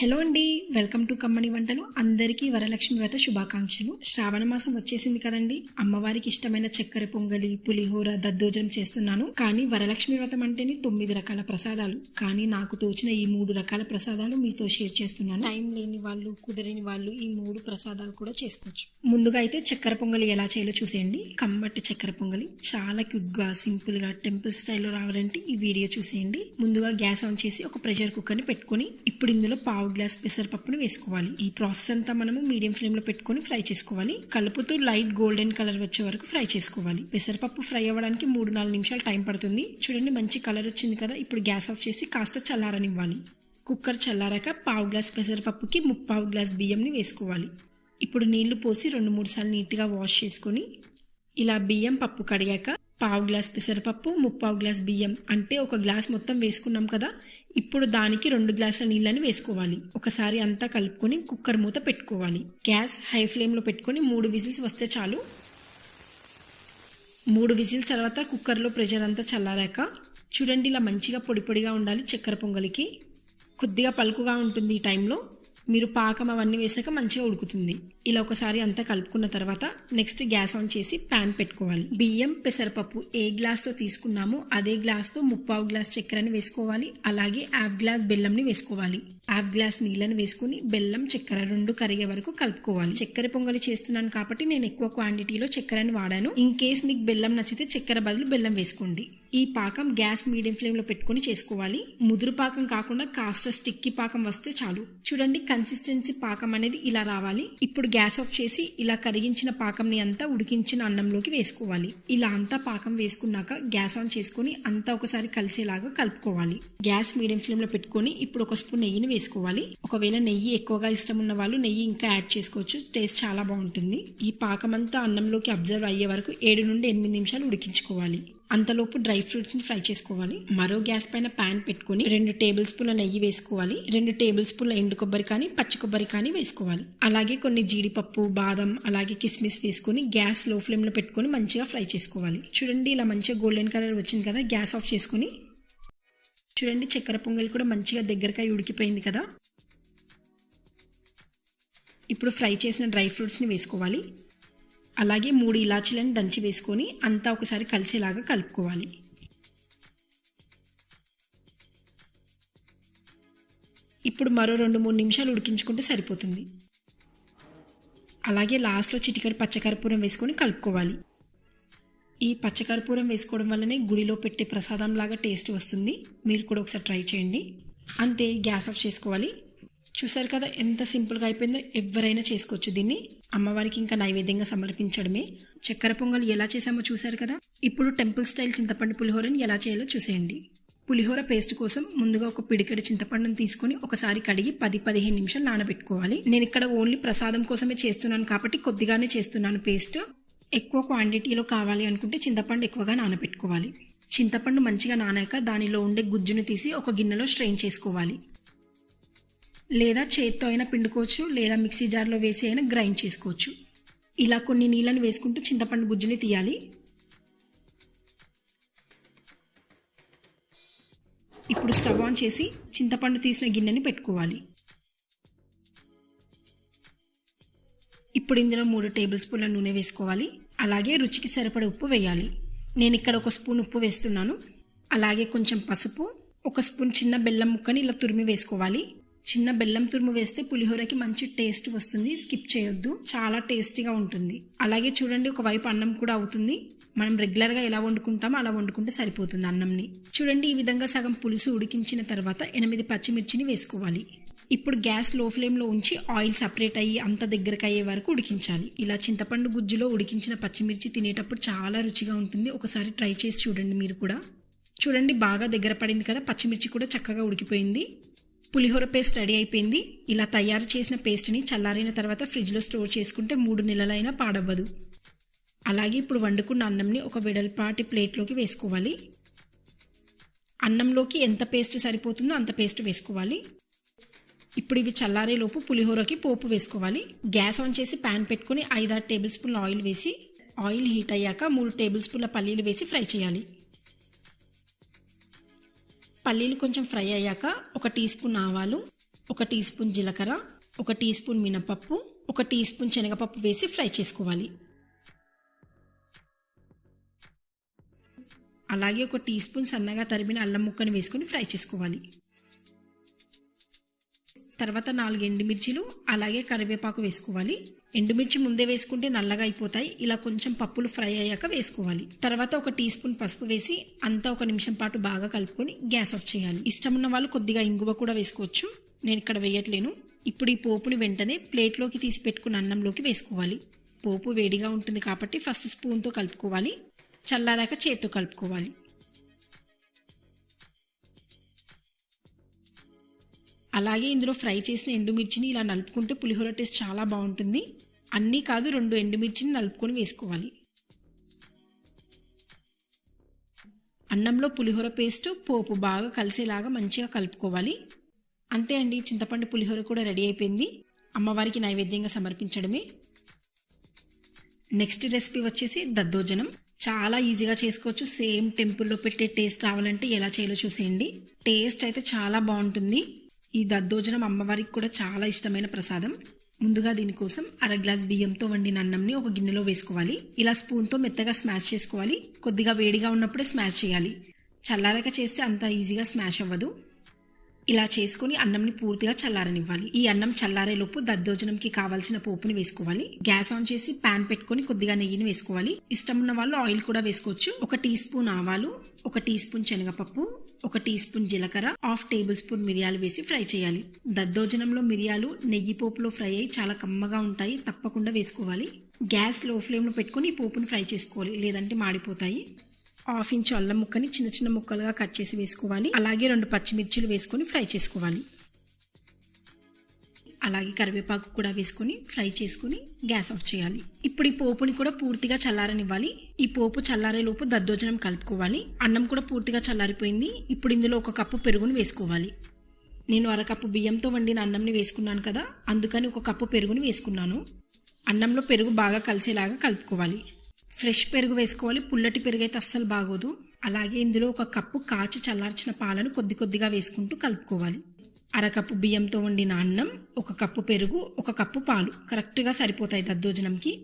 Hello అండి welcome to కమ్మని వంటలు. అందరికీ వరలక్ష్మి వ్రత శుభాకాంక్షలు. శ్రావణ మాసం వచ్చేసింది కదండి అమ్మవారికి ఇష్టమైన చక్కెర పొంగలి పులిహోర దద్దోజనం చేస్తున్నాను. కానీ వరలక్ష్మి వ్రతం అంటేనే తొమ్మిది రకాల ప్రసాదాలు. కానీ నాకు తోచిన ఈ మూడు రకాల ప్రసాదాలు మీతో షేర్ చేస్తున్నాను. టైం లేని వాళ్ళు కుదరని వాళ్ళు ఈ మూడు ప్రసాదాలు కూడా చేసుకోవచ్చు. ముందుగా అయితే చక్కెర పొంగలి ఎలా చేయాలో చూసేయండి. కమ్మటి చక్కెర పొంగలి. చాలా క్విక్గా సింపుల్గా టెంపుల్ స్టైల్లో రావాలంటే ఈ వీడియో చూసేయండి. ముందుగా గ్యాస్ ఆన్ చేసి ఒక ప్రెషర్ కుక్కర్ని పెట్టుకొని ఇప్పుడు ఇందులో పావు పావు గ్లాస్ పెసరపప్పును వేసుకోవాలి. ఈ ప్రాసెస్ అంతా మనము మీడియం ఫ్లేమ్లో పెట్టుకొని ఫ్రై చేసుకోవాలి. కలుపుతూ లైట్ గోల్డెన్ కలర్ వచ్చే వరకు ఫ్రై చేసుకోవాలి. పెసరపప్పు ఫ్రై అవ్వడానికి మూడు నాలుగు నిమిషాలు టైం పడుతుంది. చూడండి మంచి కలర్ వచ్చింది కదా. ఇప్పుడు గ్యాస్ ఆఫ్ చేసి కాస్త చల్లారనివ్వాలి. కుక్కర్ చల్లారాక పావు గ్లాస్ పెసరపప్పుకి ముప్పావు గ్లాస్ బియ్యంని వేసుకోవాలి. ఇప్పుడు నీళ్ళు పోసి రెండు మూడు సార్లు నీట్గా వాష్ చేసుకొని ఇలా బియ్యం పప్పు కడిగాక పావు గ్లాస్ పెసరపప్పు ముప్పావు గ్లాస్ బియ్యం అంటే ఒక గ్లాస్ మొత్తం వేసుకున్నాం కదా. ఇప్పుడు దానికి రెండు గ్లాసుల నీళ్ళని వేసుకోవాలి. ఒకసారి అంతా కలుపుకొని కుక్కర్ మూత పెట్టుకోవాలి. గ్యాస్ హై ఫ్లేమ్లో పెట్టుకొని మూడు విజిల్స్ వస్తే చాలు. మూడు విజిల్స్ తర్వాత కుక్కర్లో ప్రెషర్ అంతా చల్లారాక చూడండి ఇలా మంచిగా పొడి పొడిగా ఉండాలి చక్కెర పొంగలికి. కొద్దిగా పలుకుగా ఉంటుంది ఈ టైంలో. మీరు పాకం అవన్నీ వేసాక మంచిగా ఉడుకుతుంది. ఇలా ఒకసారి అంతా కలుపుకున్న తర్వాత నెక్స్ట్ గ్యాస్ ఆన్ చేసి ప్యాన్ పెట్టుకోవాలి. బియ్యం పెసరపప్పు ఏ గ్లాస్తో తీసుకున్నామో అదే గ్లాస్తో ముప్పావు గ్లాస్ చక్కెరని వేసుకోవాలి. అలాగే హాఫ్ గ్లాస్ బెల్లంని వేసుకోవాలి. హాఫ్ గ్లాస్ నీళ్ళని వేసుకుని బెల్లం చక్కెర రెండు కరిగే వరకు కలుపుకోవాలి. చక్కెర పొంగలి చేస్తున్నాను కాబట్టి నేను ఎక్కువ క్వాంటిటీలో చక్కెరని వాడాను. ఇన్ కేస్ మీకు బెల్లం నచ్చితే చక్కెర బదులు బెల్లం వేసుకోండి. ఈ పాకం గ్యాస్ మీడియం ఫ్లేమ్లో పెట్టుకుని చేసుకోవాలి. ముదురు పాకం కాకుండా కాస్త స్టిక్కి పాకం వస్తే చాలు. చూడండి కన్సిస్టెన్సీ పాకం అనేది ఇలా రావాలి. ఇప్పుడు గ్యాస్ ఆఫ్ చేసి ఇలా కరిగించిన పాకంని అంతా ఉడికించిన అన్నంలోకి వేసుకోవాలి. ఇలా అంతా పాకం వేసుకున్నాక గ్యాస్ ఆన్ చేసుకుని అంతా ఒకసారి కలిసేలాగా కలుపుకోవాలి. గ్యాస్ మీడియం ఫ్లేమ్లో పెట్టుకుని పెట్టుకొని ఇప్పుడు ఒక స్పూన్ నెయ్యిని వేసుకోవాలి. ఒకవేళ నెయ్యి ఎక్కువగా ఇష్టం ఉన్న వాళ్ళు నెయ్యి ఇంకా యాడ్ చేసుకోవచ్చు. టేస్ట్ చాలా బాగుంటుంది. ఈ పాకం అంతా అన్నంలోకి అబ్జర్వ్ అయ్యే వరకు ఏడు నుండి ఎనిమిది నిమిషాలు ఉడికించుకోవాలి. అంతలోపు డ్రై ఫ్రూట్స్ని ఫ్రై చేసుకోవాలి. మరో గ్యాస్ పైన ప్యాన్ పెట్టుకుని రెండు టేబుల్ స్పూన్ల నెయ్యి వేసుకోవాలి. రెండు టేబుల్ స్పూన్ల ఎండు కొబ్బరి కానీ పచ్చి కొబ్బరి కానీ వేసుకోవాలి. అలాగే కొన్ని జీడిపప్పు బాదం అలాగే కిస్మిస్ వేసుకుని గ్యాస్లో ఫ్లేమ్లో పెట్టుకుని మంచిగా ఫ్రై చేసుకోవాలి. చూడండి ఇలా మంచిగా గోల్డెన్ కలర్ వచ్చింది కదా గ్యాస్ ఆఫ్ చేసుకుని. చూడండి చక్కెర పొంగల్ కూడా మంచిగా దగ్గరకాయ ఉడికిపోయింది కదా. ఇప్పుడు ఫ్రై చేసిన డ్రై ఫ్రూట్స్ని వేసుకోవాలి. అలాగే మూడు ఇలాచీలను దంచి వేసుకొని అంతా ఒకసారి కలిసేలాగా కలుపుకోవాలి. ఇప్పుడు మరో రెండు మూడు నిమిషాలు ఉడికించుకుంటే సరిపోతుంది. అలాగే లాస్ట్లో చిటికడి పచ్చకర్పూరం వేసుకొని కలుపుకోవాలి. ఈ పచ్చకర్పూరం వేసుకోవడం వల్లనే గుడిలో పెట్టే ప్రసాదం లాగా టేస్ట్ వస్తుంది. మీరు కూడా ఒకసారి ట్రై చేయండి. అంతే గ్యాస్ ఆఫ్ చేసుకోవాలి. చూసారు కదా ఎంత సింపుల్గా అయిపోయిందో ఎవరైనా చేసుకోవచ్చు దీన్ని. అమ్మవారికి ఇంకా నైవేద్యంగా సమర్పించడమే. చక్కెర పొంగల్ ఎలా చేసామో చూసారు కదా? ఇప్పుడు టెంపుల్ స్టైల్ చింతపండు పులిహోరని ఎలా చేయాలో చూసేయండి. పులిహోర పేస్ట్ కోసం ముందుగా ఒక పిడికెడు చింతపండును తీసుకొని ఒకసారి కడిగి పది పదిహేను నిమిషాలు నానబెట్టుకోవాలి. నేను ఇక్కడ ఓన్లీ ప్రసాదం కోసమే చేస్తున్నాను కాబట్టి కొద్దిగానే చేస్తున్నాను పేస్ట్. ఎక్కువ క్వాంటిటీలో కావాలి అనుకుంటే చింతపండు ఎక్కువగా నానబెట్టుకోవాలి. చింతపండు మంచిగా నానాక దానిలో ఉండే గుజ్జును తీసి ఒక గిన్నెలో స్ట్రెయిన్ చేసుకోవాలి. లేదా చేత్తో అయినా పిండుకోవచ్చు లేదా మిక్సీ జార్లో వేసి అయినా గ్రైండ్ చేసుకోవచ్చు. ఇలా కొన్ని నీళ్ళని వేసుకుంటూ చింతపండు గుజ్జుని తీయాలి. ఇప్పుడు స్టవ్ ఆన్ చేసి చింతపండు తీసిన గిన్నెని పెట్టుకోవాలి. ఇప్పుడు ఇందులో మూడు టేబుల్ స్పూన్ల నూనె వేసుకోవాలి. అలాగే రుచికి సరిపడే ఉప్పు వేయాలి. నేను ఇక్కడ ఒక స్పూన్ ఉప్పు వేస్తున్నాను. అలాగే కొంచెం పసుపు ఒక స్పూన్ చిన్న బెల్లం ముక్కని ఇలా తురిమి వేసుకోవాలి. చిన్న బెల్లం తురుము వేస్తే పులిహోరకి మంచి టేస్ట్ వస్తుంది. స్కిప్ చేయొద్దు. చాలా టేస్టీగా ఉంటుంది. అలాగే చూడండి ఒకవైపు అన్నం కూడా అవుతుంది. మనం రెగ్యులర్గా ఎలా వండుకుంటామో అలా వండుకుంటే సరిపోతుంది అన్నంని. చూడండి ఈ విధంగా సగం పులుసు ఉడికించిన తర్వాత ఎనిమిది పచ్చిమిర్చిని వేసుకోవాలి. ఇప్పుడు గ్యాస్లో ఫ్లేమ్లో ఉంచి ఆయిల్ సపరేట్ అయ్యి అంత దగ్గరకు అయ్యే వరకు ఉడికించాలి. ఇలా చింతపండు గుజ్జులో ఉడికించిన పచ్చిమిర్చి తినేటప్పుడు చాలా రుచిగా ఉంటుంది. ఒకసారి ట్రై చేసి చూడండి మీరు కూడా. చూడండి బాగా దగ్గర పడింది కదా పచ్చిమిర్చి కూడా చక్కగా ఉడికిపోయింది. పులిహోర పేస్ట్ రెడీ అయిపోయింది. ఇలా తయారు చేసిన పేస్ట్ని చల్లారిన తర్వాత ఫ్రిడ్జ్లో స్టోర్ చేసుకుంటే మూడు నెలలైనా పాడవ్వదు. అలాగే ఇప్పుడు వండుకున్న అన్నంని ఒక వెడల్పాటి ప్లేట్లోకి వేసుకోవాలి. అన్నంలోకి ఎంత పేస్ట్ సరిపోతుందో అంత పేస్ట్ వేసుకోవాలి. ఇప్పుడు ఇవి చల్లారేలోపు పులిహోరకి పోపు వేసుకోవాలి. గ్యాస్ ఆన్ చేసి ప్యాన్ పెట్టుకుని ఐదారు టేబుల్ స్పూన్ల ఆయిల్ వేసి ఆయిల్ హీట్ అయ్యాక మూడు టేబుల్ స్పూన్ల పల్లీలు వేసి ఫ్రై చేయాలి. పల్లీలు కొంచెం ఫ్రై అయ్యాక ఒక టీ స్పూన్ ఆవాలు ఒక టీ స్పూన్ జీలకర్ర ఒక టీ స్పూన్ మినపప్పు ఒక టీ స్పూన్ శనగపప్పు వేసి ఫ్రై చేసుకోవాలి. అలాగే ఒక టీ స్పూన్ సన్నగా తరిమిన అల్లం ముక్కను వేసుకొని ఫ్రై చేసుకోవాలి. తర్వాత నాలుగు ఎండుమిర్చిలు అలాగే కరివేపాకు వేసుకోవాలి. ఎండుమిర్చి ముందే వేసుకుంటే నల్లగా అయిపోతాయి. ఇలా కొంచెం పప్పులు ఫ్రై అయ్యాక వేసుకోవాలి. తర్వాత ఒక టీ స్పూన్ పసుపు వేసి అంతా ఒక నిమిషం పాటు బాగా కలుపుకొని గ్యాస్ ఆఫ్ చేయాలి. ఇష్టం ఉన్న వాళ్ళు కొద్దిగా ఇంగువ కూడా వేసుకోవచ్చు. నేను ఇక్కడ వేయట్లేను. ఇప్పుడు ఈ పోపుని వెంటనే ప్లేట్లోకి తీసి పెట్టుకున్న అన్నంలోకి వేసుకోవాలి. పోపు వేడిగా ఉంటుంది కాబట్టి ఫస్ట్ స్పూన్తో కలుపుకోవాలి. చల్లారాక చేత్తో కలుపుకోవాలి. అలాగే ఇందులో ఫ్రై చేసిన ఎండుమిర్చిని ఇలా నలుపుకుంటే పులిహోర టేస్ట్ చాలా బాగుంటుంది. అన్నీ కాదు రెండు ఎండుమిర్చిని నలుపుకొని వేసుకోవాలి. అన్నంలో పులిహోర పేస్ట్ పోపు బాగా కలిసేలాగా మంచిగా కలుపుకోవాలి. అంతే అండి చింతపండు పులిహోర కూడా రెడీ అయిపోయింది. అమ్మవారికి నైవేద్యంగా సమర్పించడమే. నెక్స్ట్ రెసిపీ వచ్చేసి దద్దోజనం. చాలా ఈజీగా చేసుకోవచ్చు. సేమ్ టెంపుల్లో పెట్టే టేస్ట్ రావాలంటే ఎలా చేయాలో చూసేయండి. టేస్ట్ అయితే చాలా బాగుంటుంది. ఈ దద్దోజనం అమ్మవారికి కూడా చాలా ఇష్టమైన ప్రసాదం. ముందుగా దీనికోసం అర గ్లాస్ బియ్యంతో వండిన అన్నంని ఒక గిన్నెలో వేసుకోవాలి. ఇలా స్పూన్తో మెత్తగా స్మాష్ చేసుకోవాలి. కొద్దిగా వేడిగా ఉన్నప్పుడే స్మాష్ చేయాలి. చల్లారక చేస్తే అంత ఈజీగా స్మాష్ అవ్వదు. ఇలా చేసుకుని అన్నంని పూర్తిగా చల్లారనివ్వాలి. ఈ అన్నం చల్లారేలోపు దద్దోజనంకి కావాల్సిన పోపుని వేసుకోవాలి. గ్యాస్ ఆన్ చేసి పాన్ పెట్టుకొని కొద్దిగా నెయ్యిని వేసుకోవాలి. ఇష్టం ఉన్న వాళ్ళు ఆయిల్ కూడా వేసుకోవచ్చు. ఒక టీ స్పూన్ ఆవాలు ఒక టీ స్పూన్ శనగపప్పు ఒక టీ స్పూన్ జీలకర్ర హాఫ్ టేబుల్ స్పూన్ మిరియాలు వేసి ఫ్రై చేయాలి. దద్దోజనంలో మిరియాలు నెయ్యి పోపులో ఫ్రై అయ్యి చాలా కమ్మగా ఉంటాయి. తప్పకుండా వేసుకోవాలి. గ్యాస్లో ఫ్లేమ్లో పెట్టుకొని ఈ పోపుని ఫ్రై చేసుకోవాలి. లేదంటే మాడిపోతాయి. హాఫ్ ఇంచు అల్లం ముక్కని చిన్న చిన్న ముక్కలుగా కట్ చేసి వేసుకోవాలి. అలాగే రెండు పచ్చిమిర్చిలు వేసుకొని ఫ్రై చేసుకోవాలి. అలాగే కరివేపాకు కూడా వేసుకొని ఫ్రై చేసుకొని గ్యాస్ ఆఫ్ చేయాలి. ఇప్పుడు ఈ పోపుని కూడా పూర్తిగా చల్లారనివ్వాలి. ఈ పోపు చల్లారే లోపు దద్దోజనం కలుపుకోవాలి. అన్నం కూడా పూర్తిగా చల్లారిపోయింది. ఇప్పుడు ఇందులో ఒక కప్పు పెరుగుని వేసుకోవాలి. నేను అరకప్పు బియ్యంతో వండిన అన్నంని వేసుకున్నాను కదా అందుకని ఒక కప్పు పెరుగుని వేసుకున్నాను. అన్నంలో పెరుగు బాగా కలిసేలాగా కలుపుకోవాలి. ఫ్రెష్ పెరుగు వేసుకోవాలి. పుల్లటి పెరుగు అయితే అస్సలు బాగోదు. అలాగే ఇందులో ఒక కప్పు కాచి చల్లార్చిన పాలను కొద్ది కొద్దిగా వేసుకుంటూ కలుపుకోవాలి. అరకప్పు బియ్యంతో వండిన అన్నం ఒక కప్పు పెరుగు ఒక కప్పు పాలు. కరెక్ట్గా సరిపోతాయి దద్దోజనంకి.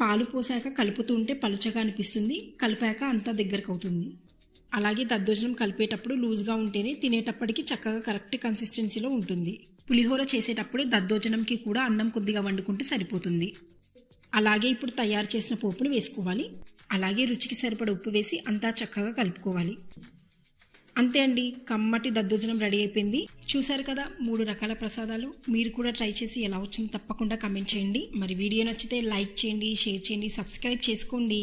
పాలు పోసాక కలుపుతూ ఉంటే పలుచగా అనిపిస్తుంది. కలిపాక అంతా దగ్గరకు అవుతుంది. అలాగే దద్దోజనం కలిపేటప్పుడు లూజ్గా ఉంటేనే తినేటప్పటికి చక్కగా కరెక్ట్ కన్సిస్టెన్సీలో ఉంటుంది. పులిహోర చేసేటప్పుడు దద్దోజనంకి కూడా అన్నం కొద్దిగా వండుకుంటే సరిపోతుంది. అలాగే ఇప్పుడు తయారు చేసిన పోపును వేసుకోవాలి. అలాగే రుచికి సరిపడ ఉప్పు వేసి అంతా చక్కగా కలుపుకోవాలి. అంతే అండి కమ్మటి దద్దోజనం రెడీ అయిపోయింది. చూశారు కదా మూడు రకాల ప్రసాదాలు. మీరు కూడా ట్రై చేసి ఎలా వచ్చిందో తప్పకుండా కమెంట్ చేయండి. మరి వీడియో నచ్చితే లైక్ చేయండి షేర్ చేయండి సబ్స్క్రైబ్ చేసుకోండి.